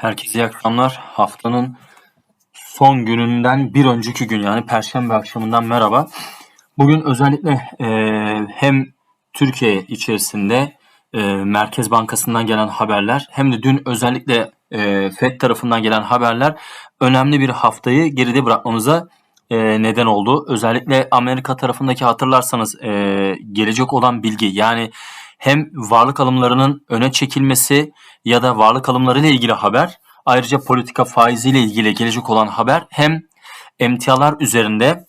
Herkese iyi akşamlar. Haftanın son gününden bir önceki gün yani Perşembe akşamından merhaba. Bugün özellikle e, hem Türkiye içerisinde e, Merkez Bankası'ndan gelen haberler hem de dün özellikle e, FED tarafından gelen haberler önemli bir haftayı geride bırakmamıza e, neden oldu. Özellikle Amerika tarafındaki hatırlarsanız e, gelecek olan bilgi yani hem varlık alımlarının öne çekilmesi ya da varlık alımları ile ilgili haber ayrıca politika faizi ile ilgili gelecek olan haber hem emtialar üzerinde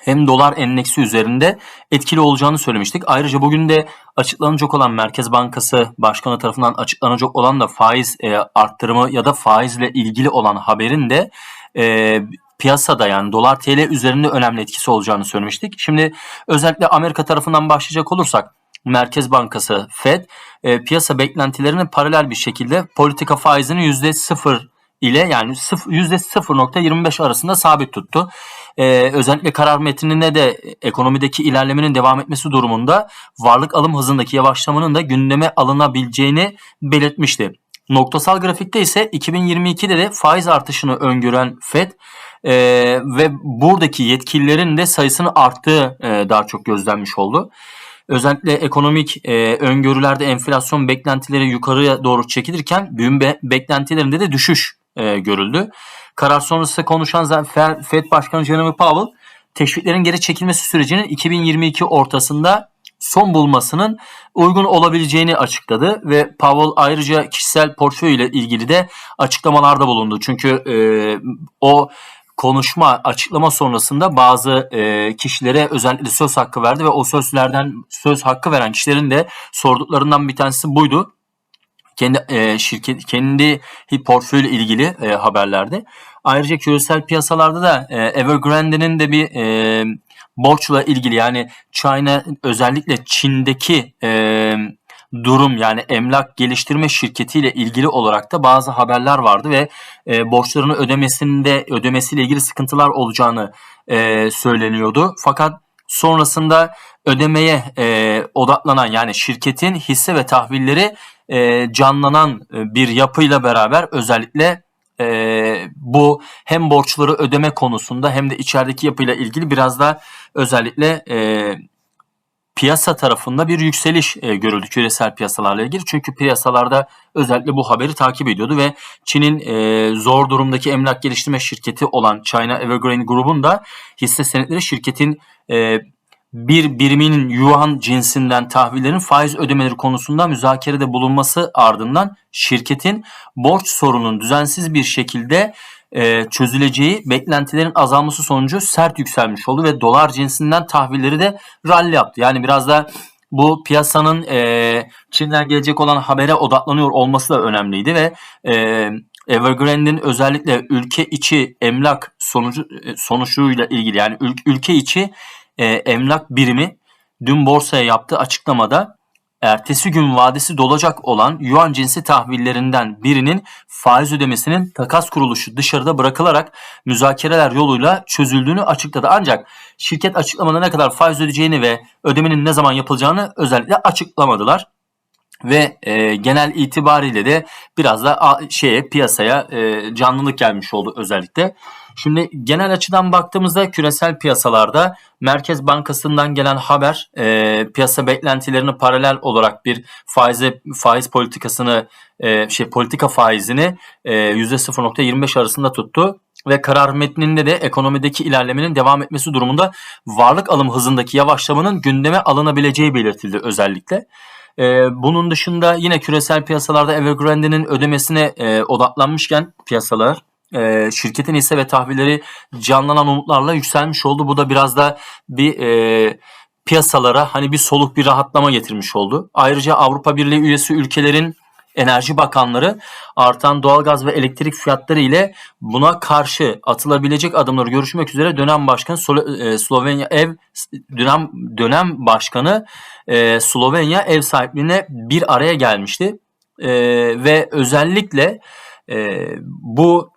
hem dolar endeksi üzerinde etkili olacağını söylemiştik. Ayrıca bugün de açıklanacak olan Merkez Bankası Başkanı tarafından açıklanacak olan da faiz e, arttırımı ya da faizle ilgili olan haberin de e, piyasada yani dolar TL üzerinde önemli etkisi olacağını söylemiştik. Şimdi özellikle Amerika tarafından başlayacak olursak Merkez Bankası Fed e, piyasa beklentilerini paralel bir şekilde politika faizini %0 ile yani %0.25 arasında sabit tuttu. Ee, özellikle karar metninde de ekonomideki ilerlemenin devam etmesi durumunda varlık alım hızındaki yavaşlamanın da gündeme alınabileceğini belirtmişti. Noktasal grafikte ise 2022'de de faiz artışını öngören Fed e, ve buradaki yetkililerin de sayısını arttığı e, daha çok gözlenmiş oldu. Özellikle ekonomik e, öngörülerde enflasyon beklentileri yukarıya doğru çekilirken büyüme beklentilerinde de düşüş e, görüldü. Karar sonrası konuşan Fed Başkanı Jeremy Powell teşviklerin geri çekilmesi sürecinin 2022 ortasında son bulmasının uygun olabileceğini açıkladı ve Powell ayrıca kişisel portföy ile ilgili de açıklamalarda bulundu. Çünkü e, o konuşma, açıklama sonrasında bazı e, kişilere özellikle söz hakkı verdi ve o sözlerden söz hakkı veren kişilerin de sorduklarından bir tanesi buydu. Kendi e, şirket kendi portföyle ilgili e, haberlerde. Ayrıca küresel piyasalarda da e, Evergrande'nin de bir e, borçla ilgili yani China özellikle Çin'deki e, durum yani emlak geliştirme şirketiyle ilgili olarak da bazı haberler vardı ve e, borçlarını ödemesinde ödemesiyle ilgili sıkıntılar olacağını e, söyleniyordu. Fakat sonrasında ödemeye e, odaklanan yani şirketin hisse ve tahvilleri e, canlanan e, bir yapıyla beraber özellikle e, bu hem borçları ödeme konusunda hem de içerideki yapıyla ilgili biraz da özellikle e, piyasa tarafında bir yükseliş e, görüldü küresel piyasalarla ilgili. Çünkü piyasalarda özellikle bu haberi takip ediyordu ve Çin'in e, zor durumdaki emlak geliştirme şirketi olan China Evergrande grubun da hisse senetleri şirketin e, bir birimin yuan cinsinden tahvillerin faiz ödemeleri konusunda müzakerede bulunması ardından şirketin borç sorunun düzensiz bir şekilde e, çözüleceği beklentilerin azalması sonucu sert yükselmiş oldu ve dolar cinsinden tahvilleri de rally yaptı. Yani biraz da bu piyasanın e, Çin'den gelecek olan habere odaklanıyor olması da önemliydi ve e, Evergrande'in özellikle ülke içi emlak sonucu e, sonuçuyla ilgili yani ül, ülke içi e, emlak birimi dün borsaya yaptığı açıklamada ertesi gün vadesi dolacak olan yuan cinsi tahvillerinden birinin faiz ödemesinin takas kuruluşu dışarıda bırakılarak müzakereler yoluyla çözüldüğünü açıkladı. Ancak şirket açıklamada ne kadar faiz ödeyeceğini ve ödemenin ne zaman yapılacağını özellikle açıklamadılar ve e, genel itibariyle de biraz da a, şeye piyasaya e, canlılık gelmiş oldu özellikle. Şimdi genel açıdan baktığımızda küresel piyasalarda Merkez Bankası'ndan gelen haber e, piyasa beklentilerini paralel olarak bir faize faiz politikasını e, şey politika faizini e, %0.25 arasında tuttu ve karar metninde de ekonomideki ilerlemenin devam etmesi durumunda varlık alım hızındaki yavaşlamanın gündeme alınabileceği belirtildi özellikle. E, bunun dışında yine küresel piyasalarda Evergrande'nin ödemesine e, odaklanmışken piyasalar e, şirketin hisse ve tahvilleri canlanan umutlarla yükselmiş oldu. Bu da biraz da bir e, piyasalara hani bir soluk bir rahatlama getirmiş oldu. Ayrıca Avrupa Birliği üyesi ülkelerin enerji bakanları artan doğalgaz ve elektrik fiyatları ile buna karşı atılabilecek adımları görüşmek üzere dönem başkanı e, Slovenya ev dönem dönem başkanı e, Slovenya ev sahipliğine bir araya gelmişti e, ve özellikle bu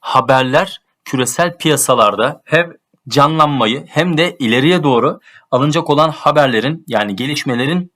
haberler küresel piyasalarda hem canlanmayı hem de ileriye doğru alınacak olan haberlerin yani gelişmelerin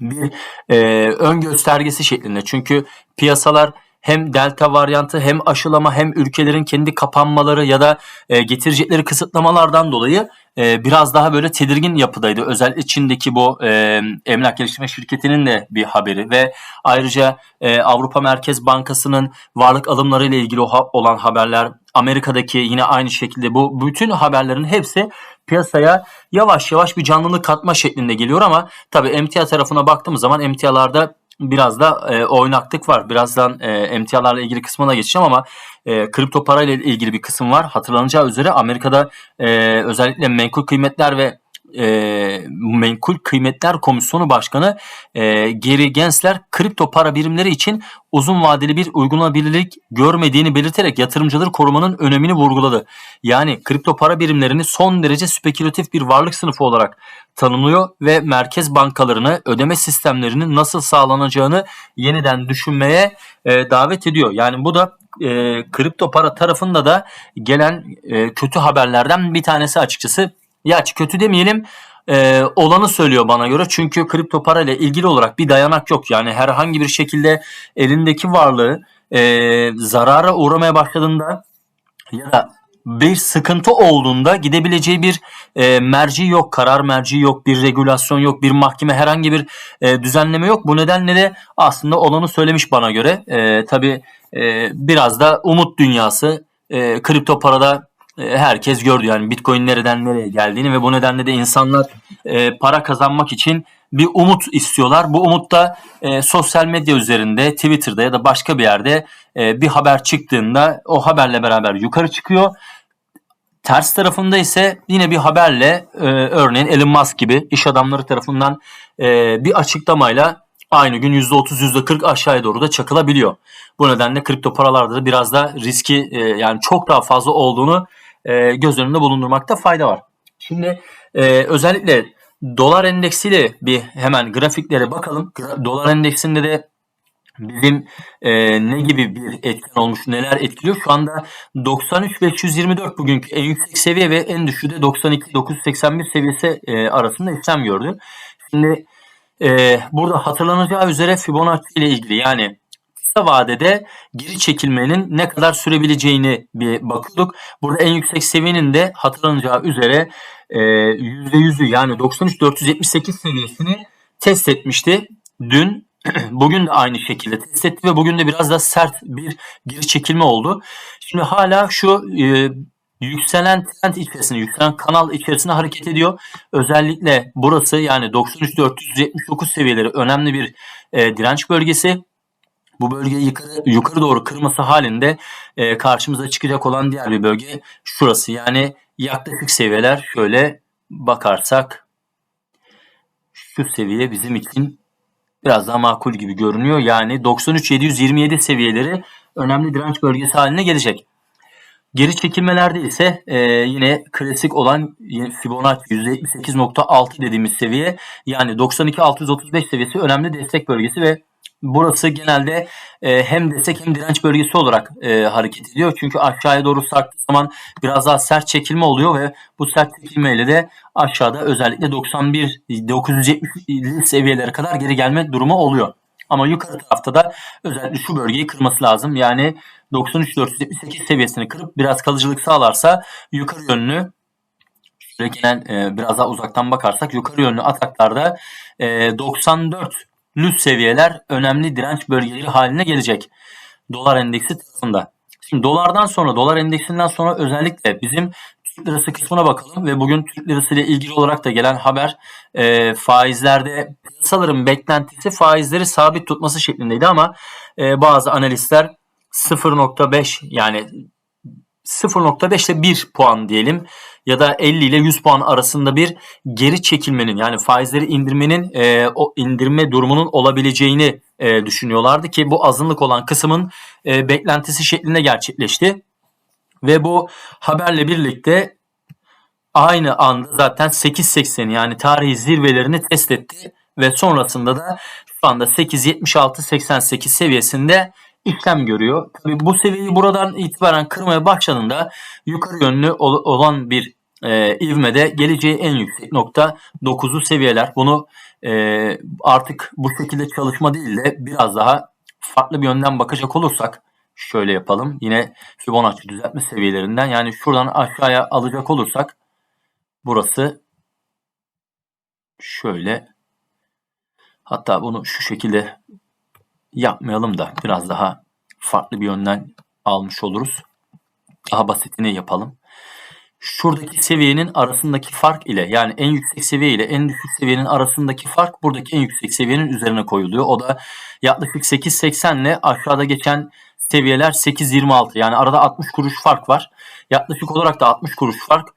bir e, ön göstergesi şeklinde. Çünkü piyasalar hem delta varyantı hem aşılama hem ülkelerin kendi kapanmaları ya da e, getirecekleri kısıtlamalardan dolayı e, biraz daha böyle tedirgin yapıdaydı. Özellikle Çin'deki bu e, emlak geliştirme şirketinin de bir haberi ve ayrıca e, Avrupa Merkez Bankası'nın varlık alımları ile ilgili olan haberler, Amerika'daki yine aynı şekilde bu bütün haberlerin hepsi piyasaya yavaş yavaş bir canlılık katma şeklinde geliyor ama tabii emtia tarafına baktığımız zaman emtialarda biraz da e, oynaklık var. Birazdan e, emtialarla ilgili kısmına geçeceğim ama e, kripto parayla ilgili bir kısım var. Hatırlanacağı üzere Amerika'da e, özellikle menkul kıymetler ve e, Menkul Kıymetler Komisyonu Başkanı e, Gary Gensler kripto para birimleri için uzun vadeli bir uygulanabilirlik görmediğini belirterek yatırımcıları korumanın önemini vurguladı. Yani kripto para birimlerini son derece spekülatif bir varlık sınıfı olarak tanımlıyor ve merkez bankalarını ödeme sistemlerinin nasıl sağlanacağını yeniden düşünmeye e, davet ediyor. Yani bu da e, kripto para tarafında da gelen e, kötü haberlerden bir tanesi açıkçası ya kötü demeyelim e, olanı söylüyor bana göre. Çünkü kripto para ile ilgili olarak bir dayanak yok. Yani herhangi bir şekilde elindeki varlığı e, zarara uğramaya başladığında ya da bir sıkıntı olduğunda gidebileceği bir e, merci yok, karar merci yok, bir regülasyon yok, bir mahkeme herhangi bir e, düzenleme yok. Bu nedenle de aslında olanı söylemiş bana göre. E, tabii e, biraz da umut dünyası. E, kripto parada herkes gördü yani Bitcoin nereden nereye geldiğini ve bu nedenle de insanlar e, para kazanmak için bir umut istiyorlar. Bu umut da e, sosyal medya üzerinde, Twitter'da ya da başka bir yerde e, bir haber çıktığında o haberle beraber yukarı çıkıyor. Ters tarafında ise yine bir haberle e, örneğin Elon Musk gibi iş adamları tarafından e, bir açıklamayla aynı gün %30 %40 aşağıya doğru da çakılabiliyor. Bu nedenle kripto paralarda da biraz da riski e, yani çok daha fazla olduğunu e, göz önünde bulundurmakta fayda var. Şimdi e, özellikle dolar endeksiyle bir hemen grafiklere bakalım. Dolar endeksinde de bizim e, ne gibi bir etken olmuş, neler etkiliyor? Şu anda 93.524 bugünkü en yüksek seviye ve en düşüğü de 92.981 seviyesi e, arasında işlem gördü. Şimdi e, burada hatırlanacağı üzere Fibonacci ile ilgili yani kısa vadede geri çekilmenin ne kadar sürebileceğini bir bakıyorduk. Burada en yüksek seviyenin de hatırlanacağı üzere e, %100'ü yani 93-478 seviyesini test etmişti. Dün bugün de aynı şekilde test etti ve bugün de biraz da sert bir geri çekilme oldu. Şimdi hala şu e, yükselen trend içerisinde, yükselen kanal içerisinde hareket ediyor. Özellikle burası yani 93-479 seviyeleri önemli bir e, direnç bölgesi bu bölgeyi yukarı, yukarı doğru kırması halinde e, karşımıza çıkacak olan diğer bir bölge şurası. Yani yaklaşık seviyeler şöyle bakarsak şu seviye bizim için biraz daha makul gibi görünüyor. Yani 93-727 seviyeleri önemli direnç bölgesi haline gelecek. Geri çekilmelerde ise e, yine klasik olan Fibonacci %78.6 dediğimiz seviye yani 92-635 seviyesi önemli destek bölgesi ve Burası genelde e, hem destek hem direnç bölgesi olarak e, hareket ediyor. Çünkü aşağıya doğru sarktığı zaman biraz daha sert çekilme oluyor ve bu sert çekilmeyle de aşağıda özellikle 91 970 seviyelere kadar geri gelme durumu oluyor. Ama yukarı tarafta da özellikle şu bölgeyi kırması lazım. Yani 93-478 seviyesini kırıp biraz kalıcılık sağlarsa yukarı yönlü şöyle genel e, biraz daha uzaktan bakarsak yukarı yönlü ataklarda e, 94 lüt seviyeler önemli direnç bölgeleri haline gelecek. Dolar endeksi tarafında. Şimdi dolardan sonra, dolar endeksinden sonra özellikle bizim Türk lirası kısmına bakalım ve bugün Türk lirası ile ilgili olarak da gelen haber e, faizlerde piyasaların beklentisi faizleri sabit tutması şeklindeydi ama e, bazı analistler 0.5 yani 0.5 ile 1 puan diyelim ya da 50 ile 100 puan arasında bir geri çekilmenin yani faizleri indirmenin e, o indirme durumunun olabileceğini e, düşünüyorlardı ki bu azınlık olan kısmın e, beklentisi şeklinde gerçekleşti. Ve bu haberle birlikte aynı anda zaten 8.80 yani tarihi zirvelerini test etti ve sonrasında da şu anda 8.76-88 seviyesinde işlem görüyor. Tabii bu seviyeyi buradan itibaren kırmaya başladığında yukarı yönlü olan bir e, ivmede geleceği en yüksek nokta 9'lu seviyeler. Bunu e, artık bu şekilde çalışma değil de biraz daha farklı bir yönden bakacak olursak şöyle yapalım. Yine Fibonacci düzeltme seviyelerinden yani şuradan aşağıya alacak olursak burası şöyle hatta bunu şu şekilde yapmayalım da biraz daha farklı bir yönden almış oluruz. Daha basitini yapalım. Şuradaki seviyenin arasındaki fark ile yani en yüksek seviye ile en düşük seviyenin arasındaki fark buradaki en yüksek seviyenin üzerine koyuluyor. O da yaklaşık 8.80 ile aşağıda geçen seviyeler 8.26 yani arada 60 kuruş fark var. Yaklaşık olarak da 60 kuruş fark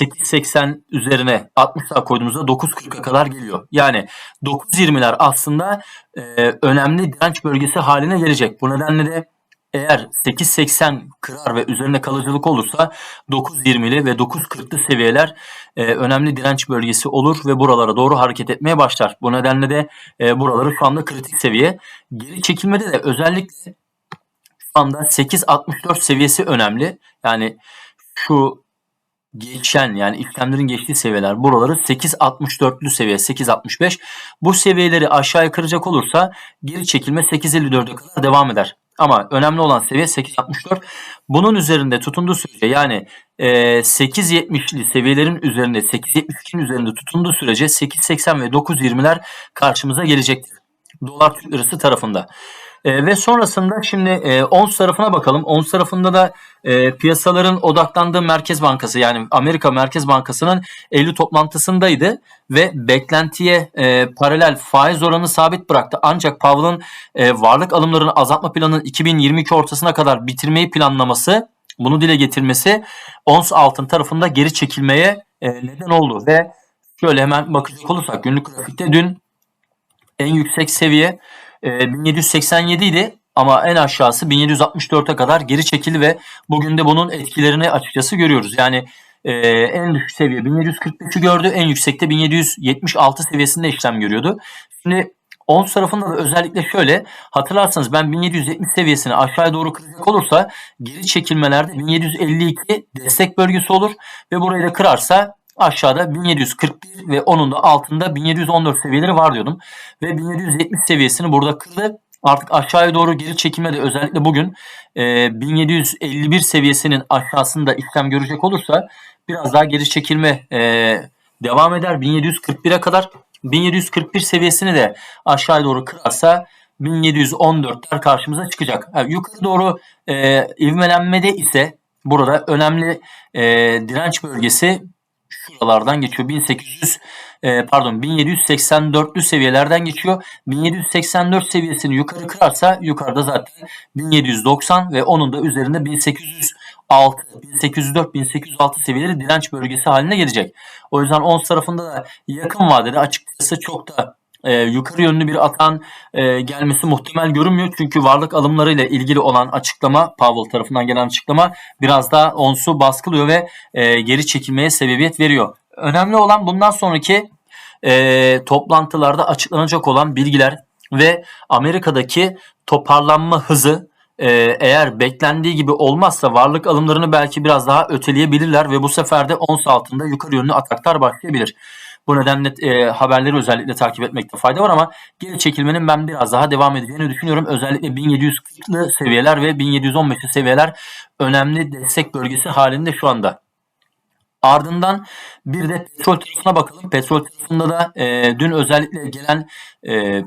8.80 üzerine 60 daha koyduğumuzda 9.40'a kadar geliyor. Yani 9.20'ler aslında e, önemli direnç bölgesi haline gelecek. Bu nedenle de eğer 8.80 kırar ve üzerine kalıcılık olursa 9.20'li ve 9.40'lı seviyeler e, önemli direnç bölgesi olur ve buralara doğru hareket etmeye başlar. Bu nedenle de e, buraları şu anda kritik seviye. Geri çekilmede de özellikle anda 8.64 seviyesi önemli. Yani şu geçen yani işlemlerin geçtiği seviyeler buraları 8.64'lü seviye 8.65 bu seviyeleri aşağıya kıracak olursa geri çekilme 8.54'e kadar devam eder. Ama önemli olan seviye 8.64. Bunun üzerinde tutunduğu sürece yani e, 8.70'li seviyelerin üzerinde 8.72'nin üzerinde tutunduğu sürece 8.80 ve 9.20'ler karşımıza gelecektir. Dolar Türk Lirası tarafında. E, ve sonrasında şimdi e, ONS tarafına bakalım. ONS tarafında da e, piyasaların odaklandığı Merkez Bankası yani Amerika Merkez Bankası'nın Eylül toplantısındaydı ve beklentiye e, paralel faiz oranı sabit bıraktı. Ancak Powell'ın e, varlık alımlarını azaltma planının 2022 ortasına kadar bitirmeyi planlaması bunu dile getirmesi ons altın tarafında geri çekilmeye e, neden oldu ve şöyle hemen bakacak olursak günlük grafikte dün en yüksek seviye 1787 ee, idi ama en aşağısı 1764'e kadar geri çekildi ve bugün de bunun etkilerini açıkçası görüyoruz. Yani e, en düşük seviye 1745'ü gördü, en yüksekte 1776 seviyesinde işlem görüyordu. Şimdi ons tarafında da özellikle şöyle hatırlarsanız ben 1770 seviyesini aşağıya doğru kıracak olursa geri çekilmelerde 1752 destek bölgesi olur ve burayı da kırarsa aşağıda 1741 ve onun da altında 1714 seviyeleri var diyordum. Ve 1770 seviyesini burada kırdı. Artık aşağıya doğru geri çekilme de özellikle bugün e, 1751 seviyesinin aşağısında işlem görecek olursa biraz daha geri çekilme e, devam eder. 1741'e kadar 1741 seviyesini de aşağıya doğru kırarsa 1714'ler karşımıza çıkacak. Yani yukarı doğru e, ivmelenmede ise burada önemli e, direnç bölgesi şuralardan geçiyor. 1800 e, pardon 1784'lü seviyelerden geçiyor. 1784 seviyesini yukarı kırarsa yukarıda zaten 1790 ve onun da üzerinde 1806, 1804, 1806 seviyeleri direnç bölgesi haline gelecek. O yüzden ons tarafında da yakın vadede açıkçası çok da e, yukarı yönlü bir atan e, gelmesi muhtemel görünmüyor. Çünkü varlık alımlarıyla ilgili olan açıklama Powell tarafından gelen açıklama biraz daha onsu baskılıyor ve e, geri çekilmeye sebebiyet veriyor. Önemli olan bundan sonraki e, toplantılarda açıklanacak olan bilgiler ve Amerika'daki toparlanma hızı e, eğer beklendiği gibi olmazsa varlık alımlarını belki biraz daha öteleyebilirler ve bu sefer de ons altında yukarı yönlü ataklar başlayabilir. Bu nedenle e, haberleri özellikle takip etmekte fayda var ama geri çekilmenin ben biraz daha devam edeceğini düşünüyorum. Özellikle 1740'lı seviyeler ve 1715'li seviyeler önemli destek bölgesi halinde şu anda. Ardından bir de petrol tarafına bakalım. Petrol tarafında da e, dün özellikle gelen e,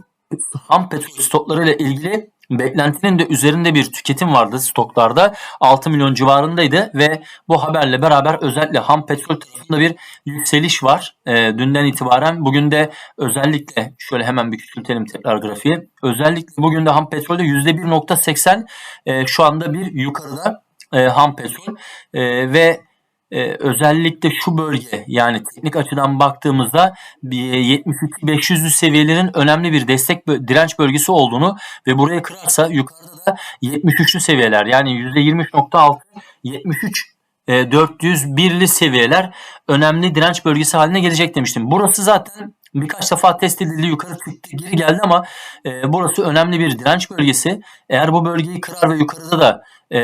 ham petrol stokları ile ilgili beklentinin de üzerinde bir tüketim vardı stoklarda. 6 milyon civarındaydı ve bu haberle beraber özellikle ham petrol tarafında bir yükseliş var. E, dünden itibaren bugün de özellikle şöyle hemen bir küçültelim tekrar grafiği. Özellikle bugün de ham petrolde %1.80 e, şu anda bir yukarıda e, ham petrol e, ve ee, özellikle şu bölge yani teknik açıdan baktığımızda 72-500'lü seviyelerin önemli bir destek direnç bölgesi olduğunu ve buraya kırarsa yukarıda da 73'lü seviyeler yani %23.6 73 401'li seviyeler önemli direnç bölgesi haline gelecek demiştim. Burası zaten birkaç defa test edildi yukarı çıktı geri geldi ama e, burası önemli bir direnç bölgesi. Eğer bu bölgeyi kırar ve yukarıda da e,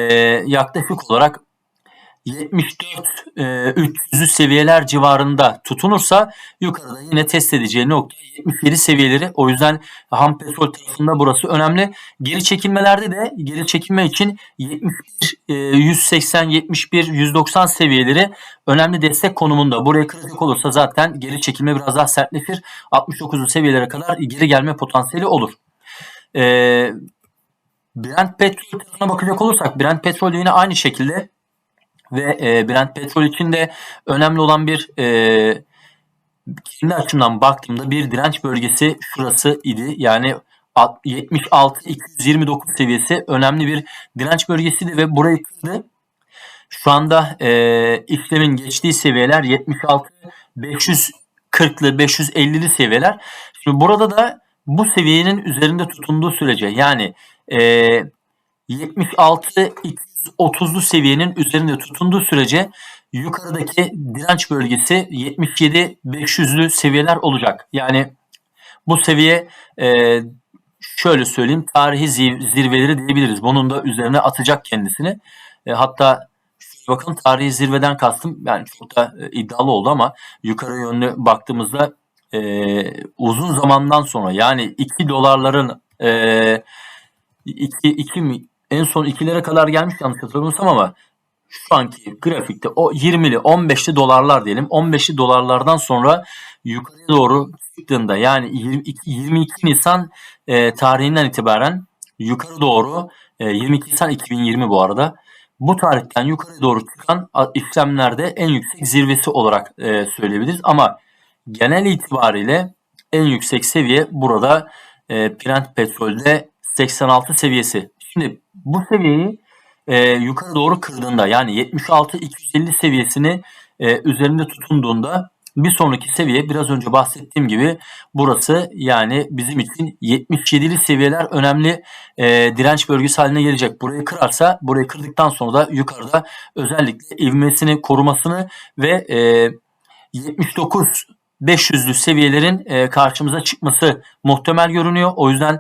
yaklaşık olarak 74 e, 300'lü seviyeler civarında tutunursa yukarıda yine test edeceği nokta 77 seviyeleri. O yüzden ham petrol tarafında burası önemli. Geri çekilmelerde de geri çekilme için 71 e, 180 71 190 seviyeleri önemli destek konumunda. Buraya kıracak olursa zaten geri çekilme biraz daha sertleşir. 69'lu seviyelere kadar geri gelme potansiyeli olur. Eee Brent petrol tarafına bakacak olursak Brent petrol yine aynı şekilde ve e, Brent petrol için de önemli olan bir e, kendi açımdan baktığımda bir direnç bölgesi şurası idi. Yani 76 229 seviyesi önemli bir direnç bölgesiydi ve burayı kırdı. Şu anda e, işlemin geçtiği seviyeler 76 540'lı 550'li seviyeler. Şimdi burada da bu seviyenin üzerinde tutunduğu sürece yani e, 76 230'lu seviyenin üzerinde tutunduğu sürece yukarıdaki direnç bölgesi 77 500'lü seviyeler olacak. Yani bu seviye e, şöyle söyleyeyim tarihi zirveleri diyebiliriz. Bunun da üzerine atacak kendisini. E, hatta bakın tarihi zirveden kastım yani çok da e, iddialı oldu ama yukarı yönlü baktığımızda e, uzun zamandan sonra yani 2 dolarların e, 2, 2 mi en son 2'lere kadar gelmiş yanlış hatırlamıyorsam ama şu anki grafikte o 20'li 15'li dolarlar diyelim. 15'li dolarlardan sonra yukarı doğru çıktığında yani 22, 22 Nisan e, tarihinden itibaren yukarı doğru e, 22 Nisan 2020 bu arada. Bu tarihten yukarı doğru çıkan işlemlerde en yüksek zirvesi olarak e, söyleyebiliriz. Ama genel itibariyle en yüksek seviye burada e, Brent petrolde 86 seviyesi. Şimdi bu seviyeyi e, yukarı doğru kırdığında yani 76 250 seviyesini e, üzerinde tutunduğunda bir sonraki seviye biraz önce bahsettiğim gibi burası yani bizim için 77'li seviyeler önemli e, direnç bölgesi haline gelecek. Burayı kırarsa burayı kırdıktan sonra da yukarıda özellikle ivmesini korumasını ve e, 79 500'lü seviyelerin e, karşımıza çıkması muhtemel görünüyor. O yüzden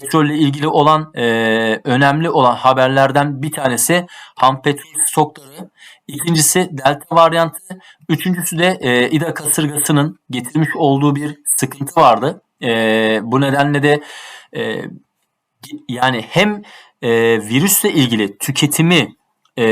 petrolle ilgili olan e, önemli olan haberlerden bir tanesi ham petrol stokları. İkincisi delta varyantı. Üçüncüsü de e, İDA kasırgasının getirmiş olduğu bir sıkıntı vardı. E, bu nedenle de e, yani hem e, virüsle ilgili tüketimi e,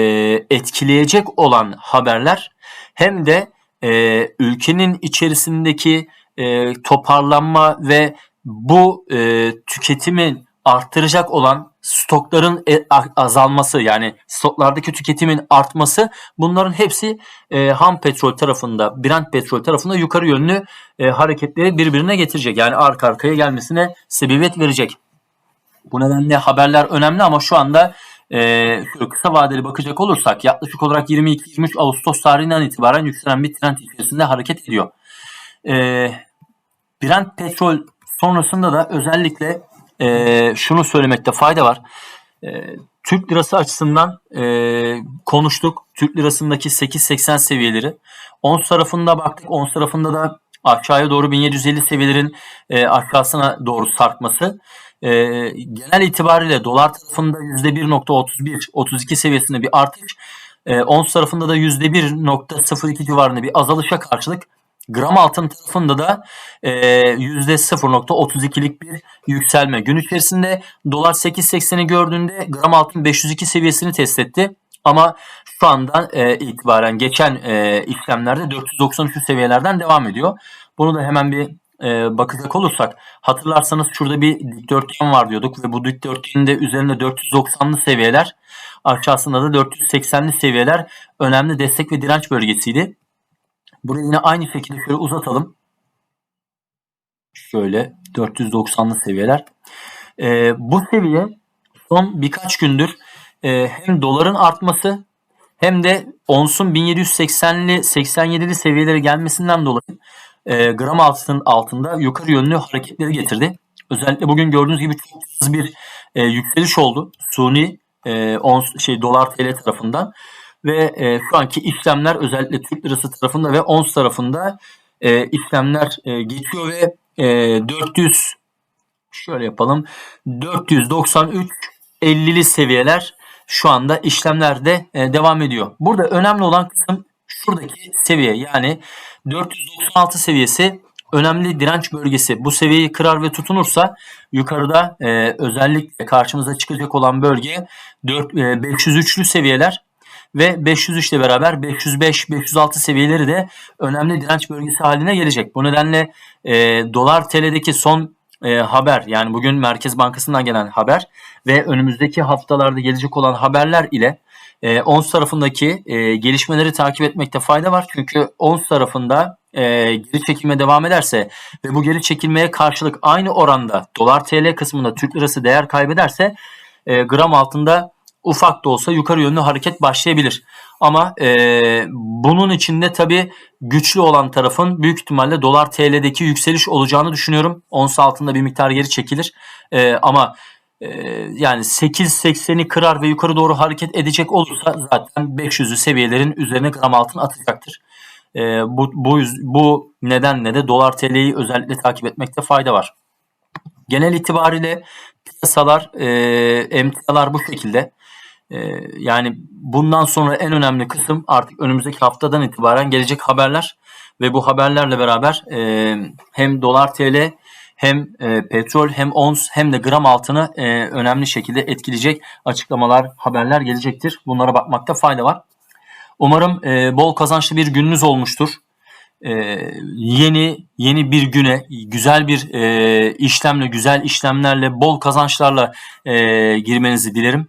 etkileyecek olan haberler hem de e, ülkenin içerisindeki e, toparlanma ve bu e, tüketimin arttıracak olan stokların e, azalması yani stoklardaki tüketimin artması bunların hepsi e, ham petrol tarafında Brent petrol tarafında yukarı yönlü e, hareketleri birbirine getirecek. Yani arka arkaya gelmesine sebebiyet verecek. Bu nedenle haberler önemli ama şu anda e, kısa vadeli bakacak olursak yaklaşık olarak 22-23 Ağustos tarihinden itibaren yükselen bir trend içerisinde hareket ediyor. E, Brent petrol sonrasında da özellikle e, şunu söylemekte fayda var. E, Türk lirası açısından e, konuştuk. Türk lirasındaki 8.80 seviyeleri. Ons tarafında baktık. Ons tarafında da aşağıya doğru 1750 seviyelerin e, aşağısına doğru sarkması. E, genel itibariyle dolar tarafında %1.31-32 seviyesinde bir artış. E, ons tarafında da %1.02 civarında bir azalışa karşılık gram altın tarafında da e, %0.32'lik bir yükselme. Gün içerisinde dolar 8.80'i gördüğünde gram altın 502 seviyesini test etti. Ama şu anda e, itibaren geçen e, işlemlerde 493 seviyelerden devam ediyor. Bunu da hemen bir e, bakacak olursak hatırlarsanız şurada bir dikdörtgen var diyorduk ve bu dikdörtgenin de üzerinde 490'lı seviyeler aşağısında da 480'li seviyeler önemli destek ve direnç bölgesiydi. Burayı yine aynı şekilde şöyle uzatalım. Şöyle 490'lı seviyeler. E, bu seviye son birkaç gündür e, hem doların artması hem de onsun 1780'li 87'li seviyelere gelmesinden dolayı e, gram altının altında yukarı yönlü hareketleri getirdi. Özellikle bugün gördüğünüz gibi çok hızlı bir e, yükseliş oldu. Suni e, ons, şey dolar TL tarafından ve e, şu anki işlemler özellikle Türk lirası tarafında ve ons tarafında e, işlemler e, geçiyor ve e, 400 şöyle yapalım 493 50'li seviyeler şu anda işlemlerde e, devam ediyor. Burada önemli olan kısım şuradaki seviye yani 496 seviyesi önemli direnç bölgesi. Bu seviyeyi kırar ve tutunursa yukarıda e, özellikle karşımıza çıkacak olan bölge 4, e, 503'lü seviyeler ve 503 ile beraber 505-506 seviyeleri de önemli direnç bölgesi haline gelecek. Bu nedenle e, dolar TL'deki son e, haber yani bugün Merkez Bankası'ndan gelen haber ve önümüzdeki haftalarda gelecek olan haberler ile e, ONS tarafındaki e, gelişmeleri takip etmekte fayda var. Çünkü ONS tarafında e, geri çekilme devam ederse ve bu geri çekilmeye karşılık aynı oranda dolar TL kısmında Türk lirası değer kaybederse e, gram altında ufak da olsa yukarı yönlü hareket başlayabilir. Ama e, bunun içinde tabii güçlü olan tarafın büyük ihtimalle dolar TL'deki yükseliş olacağını düşünüyorum. Ons altında bir miktar geri çekilir. E, ama e, yani 8.80'i kırar ve yukarı doğru hareket edecek olursa zaten 500'lü seviyelerin üzerine gram altın atacaktır. E, bu, bu, bu nedenle de dolar TL'yi özellikle takip etmekte fayda var. Genel itibariyle piyasalar, e, emtialar bu şekilde. E, yani bundan sonra en önemli kısım artık önümüzdeki haftadan itibaren gelecek haberler ve bu haberlerle beraber e, hem dolar TL hem e, petrol hem ons hem de gram altını e, önemli şekilde etkileyecek açıklamalar, haberler gelecektir. Bunlara bakmakta fayda var. Umarım e, bol kazançlı bir gününüz olmuştur. E, yeni yeni bir güne güzel bir e, işlemle, güzel işlemlerle, bol kazançlarla e, girmenizi dilerim.